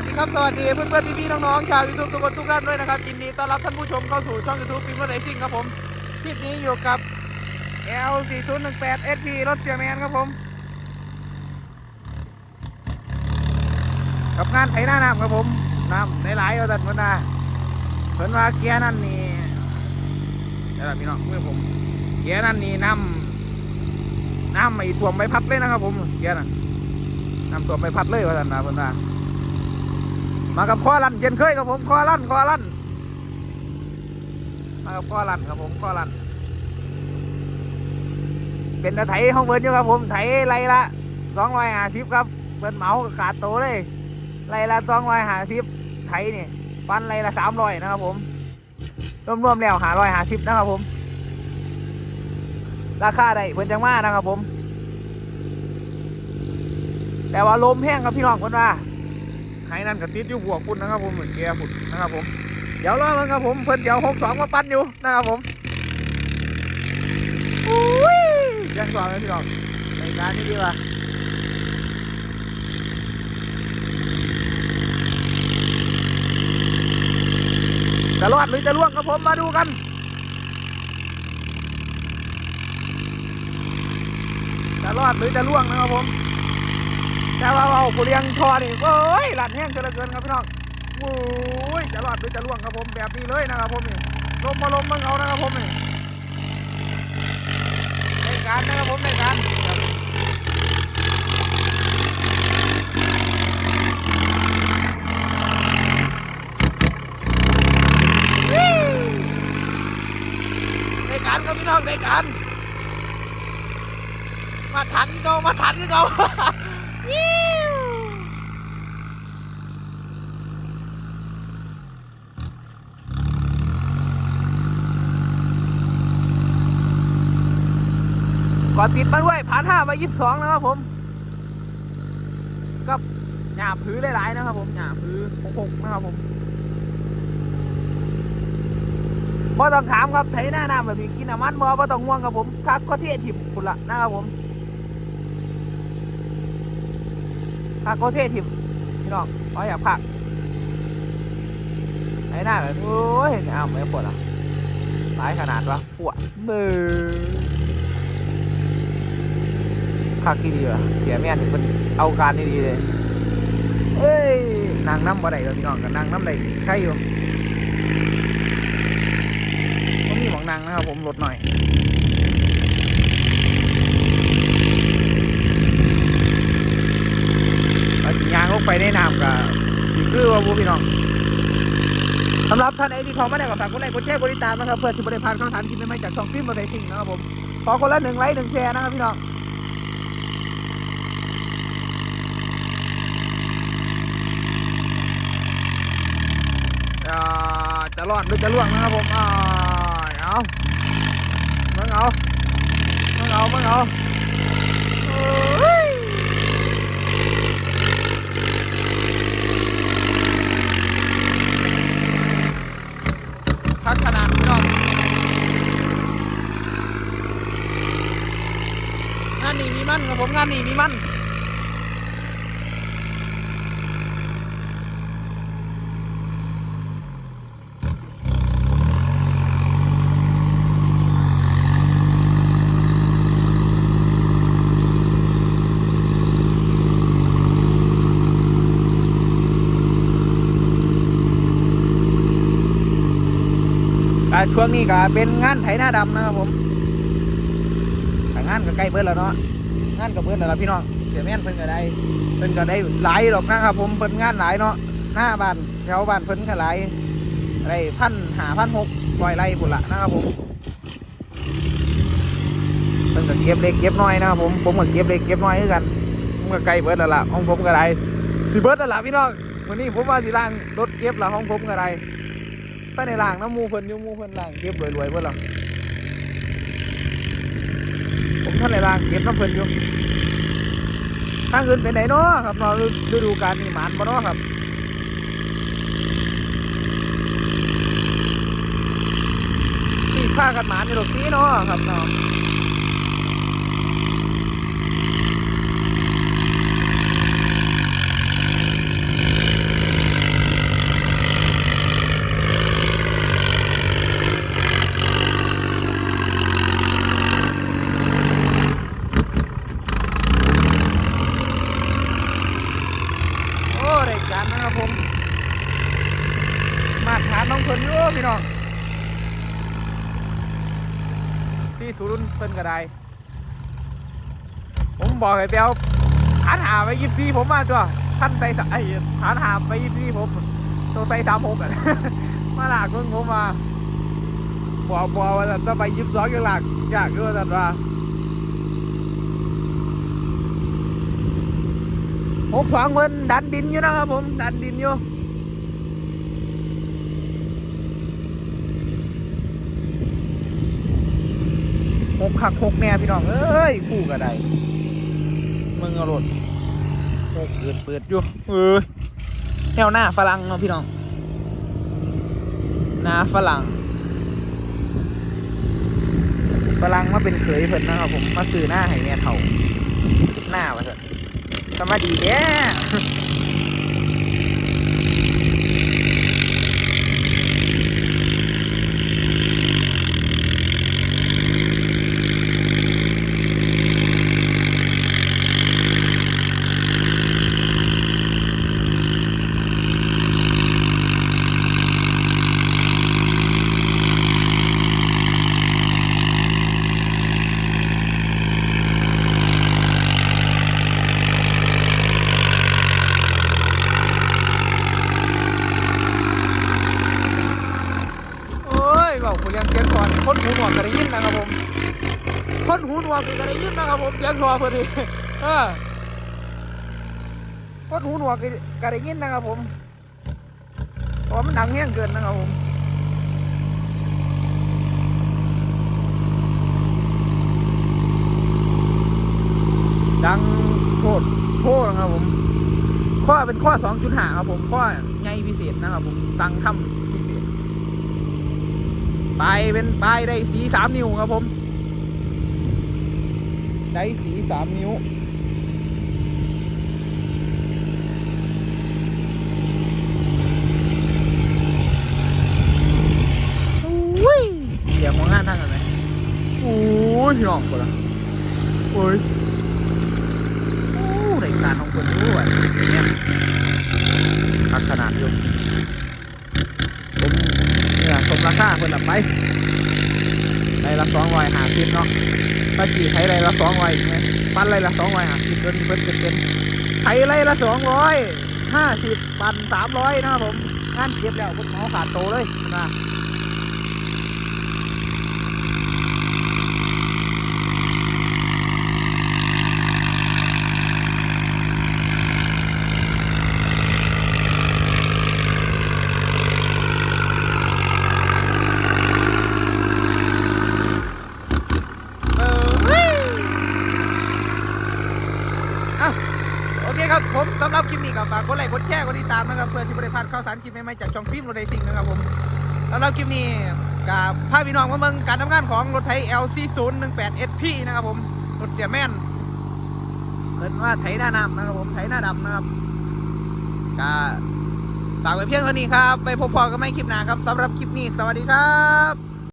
วัสดีครับ สวัสดีเพื่อนเพื่อนพี่ๆน้องๆชาวยูทูบทุกคนทุกท่านด้วยนะครับยินดีต้อนรับท่านผู้ชมเข้าสู่ช่องยูทูบฟิล์มเรซิ่งครับผมคลิปนี้อยู่กับ L 4 0 1 8 SP รถเสียแมนครับผม กับงานไถหน้าน้ำครับผมน้ำในหลายเอาต่เพิ่นว่าเพิ่นว่าเกียร์นั่นนี่เดี๋ยวล่ะพี่น้องเมื่อผมเกียร์นั่นนี่น้ำน้ำไม่ท่วมใบพัดเลยนะครับผมเกียร์นั่นน้ำท่วมใบพัดเลยว่าท่านนะเพิ่นว่า มากับคอลั่นเย็นเคยกับผมคอลั่นคอลั่นมากับคอลั่นครับผมคอลั่นเป็นตะไถห้องเบิร์นอยู่ครับผมไถไรละสองร้อยห้าสิบครับเบิร์นเหมาขาดโตเลยไรละสองร้อยห้าสิบไถนี่ฟันไรละสามร้อยนะครับผมรวมๆแล้วหาร้อยห้าสิบนะครับผม ราคาได้เพิ่นจังมานะครับผม แต่ว่าลมแห้งครับพี่น้องเพิ่นว่า ไห้นั่นกับติดอยู่บวกพุ่นนะครับผมเหมือนเกียร์พุ่นนะครับผมเดี๋ยวรอมันครับผมเพิ่นเดี๋ยวหกสองมาปั้นอยู่นะครับผมอุ้ยยังสอนเลยพี่น้องในการนี้ดีกว่าจะรอดหรือจะล่วงครับผมมาดูกันจะรอดหรือจะล่วงนะครับผม แต่ว่าเอาผู้เลี้ยงทอนี่โอ้ยหลัดแห้งเกินเกินครับพี่น้องโอ้ยจะรอดหรือจะล่วงครับผมแบบนี้เลยนะครับผมนี่ลมมาลมมึงเอานะครับผมนี่ในการนะครับผมในการในการครับพี่น้องในการมาถันเขามาถันเขา ก่อนติดมาด้วยผ่านห้ามายี่สิบสองนะครับผมกับหยาพื้นหลายๆนะครับผมหยาพื้นหกนะครับผมบ่ต้องถามครับไถหน้าหน้ำแบบนี้กินน้ำมันบ่บ่ต้องห่วงครับผมคักก็เทถิ่มคุณละนะครับผม คักก็เทถิ่มพี่น้องขออยากพักไถหน้าแบบโอ้ยอ้าวไม่ปวดอะหลายขนาดวะปวดมือคักที่ดีวะเสียแม่นเป็นเอาการดีเลยเอ้ยนางน้ำบ่ได้เลยพี่น้องกับนางน้ำได้ใช่อยู่ผมมีหมองนางนะครับผมลดหน่อยเอาสิ ยางลงไปในน้ำกับคือว่าบูพี่น้องสำหรับท่านไอ้ที่เขาไม่ได้ก็ฝากกดไลค์กดแชร์กดติดตามนะครับเพื่อที่บริพานข่าวสารกินใหม่จากช่องฟิล์มบริสิ่งนะครับผมขอคนละหนึ่งไลค์หนึ่งแชร์นะครับพี่น้องจะรอดหรือจะล่วงนะครับผมเอาเอามึงเอาเมึงเอาเมึงเอาโอ้ยพักขนาดพี่น้อง งานนี้มีมันครับผมงานนี้มีมันอ่าช่วงนี้ก็เป็นงานไถหน้าดำนะครับผม งานก็ใกล้เบิดแล้วเนาะงานก็เบิดแล้วล่ะพี่น้องเสียแม่นเพิ่นก็ได้เพิ่นก็ได้หลายดอกนะครับ ผมเพิ่นงานหลายเนาะหน้าบ้านแถวบ้านเพิ่นก็หลายไรพันหาพันหกปล่อยไรพุ่นละนะครับผมเพิ่นก็เก็บเล็กเก็บน้อยนะครับผมผมก็เก็บเล็กเก็บน้อยคือกันผมก็ใกล้เบิดแล้วล่ะของผมก็ได้สิเบิดแล้วล่ะพี่น้องวันนี้ผมว่าสิล้างรถเก็บละของผมก็ได้ไปในล่างน้ำมูเพิ่นยูมูเพิ่นล่างเก็บรวยๆเพิ่นล่ะผม ท่านในล่างเก็บน้ำเพิ่นอยู่ทางอื่นเป็นไหนเนาะครับเราฤดูกาลนี่หมานบ่เนาะครับที่ผ้ากันหมานนี่ดอกสีเนาะครับเนาะ การนะครับผม มาตรฐานน้องเพิ่นอยู่พี่น้องที่ศูนย์เพิ่นก็ได้ ผมบอกให้เบลฐานหาไปยิบซีผมมาตัวท่านใส่สไอ้ฐานหาไปยิบซีผมตัวใส่สามหกอะมาหลากเพิ่งผมมาบอกบอกว่าจะไปยิบสองยังหลักอยากด้วยสัตว์ว่าหกสองเพิ่นดันดินอยู่นะครับผมดันดินอยู่ หกขักหกแน่พี่น้องเอ้ยคู่ก็ไดมึงเอารถหกเปิดเปิดอยู่เออแนวหน้าฝรั่งเนาะพี่น้องหน้าฝรั่งฝรั่งมาเป็นเขยเพิ่นนะครับผมมาซื้อหน้าให้แม่เถ่าคิดหน้าว่าเถอะสมาดีแย่โอ้ยบอกผมยังเสียงก่อนคนหูหนวกก็ได้ยินนะครับผม คนหูหน วกก็ได้ยินนะครับผมเสียงคอเพื่อนนี่เออคนหูหนวกก็ได้ยินนะครับผมเพราะมันดังเงี้ยงเกินนะครับผมดังโคตรโคตรนะครับผม ข้อเป็นข้อสองจุดห้าครับผมข้อใหญ่พิเศษนะครับผมสั่งทำพิเศษปลายเป็นปลายได้สีสามนิ้วครับผม ได้สีสามนิ้วอุ้ยเสียงมองงานทั้งกันไหมโอ้ยพี่น้องคนละโอ้ยโอ้รายการของคนด้วยเนี่ยพักขนาดอยู่ผมเนี่ยสมราคาเพิ่นละไปไรละสองร้อยห้าสิบเนาะ ถ้ากี่ไถไรละสองร้อยไงปันไรละสองร้อยห้าสิบเกินเพิ่นเกินไถไรละสองร้อยห้าสิบปันสามร้อยนะครับผมงานเก็บแล้วผมเอขาดโตเลยนะ เออเว้ยอะโอเคครับผมสำหรับคลิปนี้ กดไลค์กดแชร์กดติดตามนะครับเพื่อที่จะได้พลาดข่าวสารคลิปใหม่ๆจากช่องฟิล์มโรดไดซิงนะครับผมสำหรับคลิปนี้กับพาพี่น้องมาเมืองการทำงานของรถไถ LC018SP นะครับผมรถเสียแม่นเอินว่าไถหน้าน้ำนะครับผมไถหน้าดำนะครับก็ฝากไว้เพียงเท่านี้ครับ ไปพบพอกันใหม่คลิปหน้าครับสำหรับคลิปนี้ สวัสดีครับ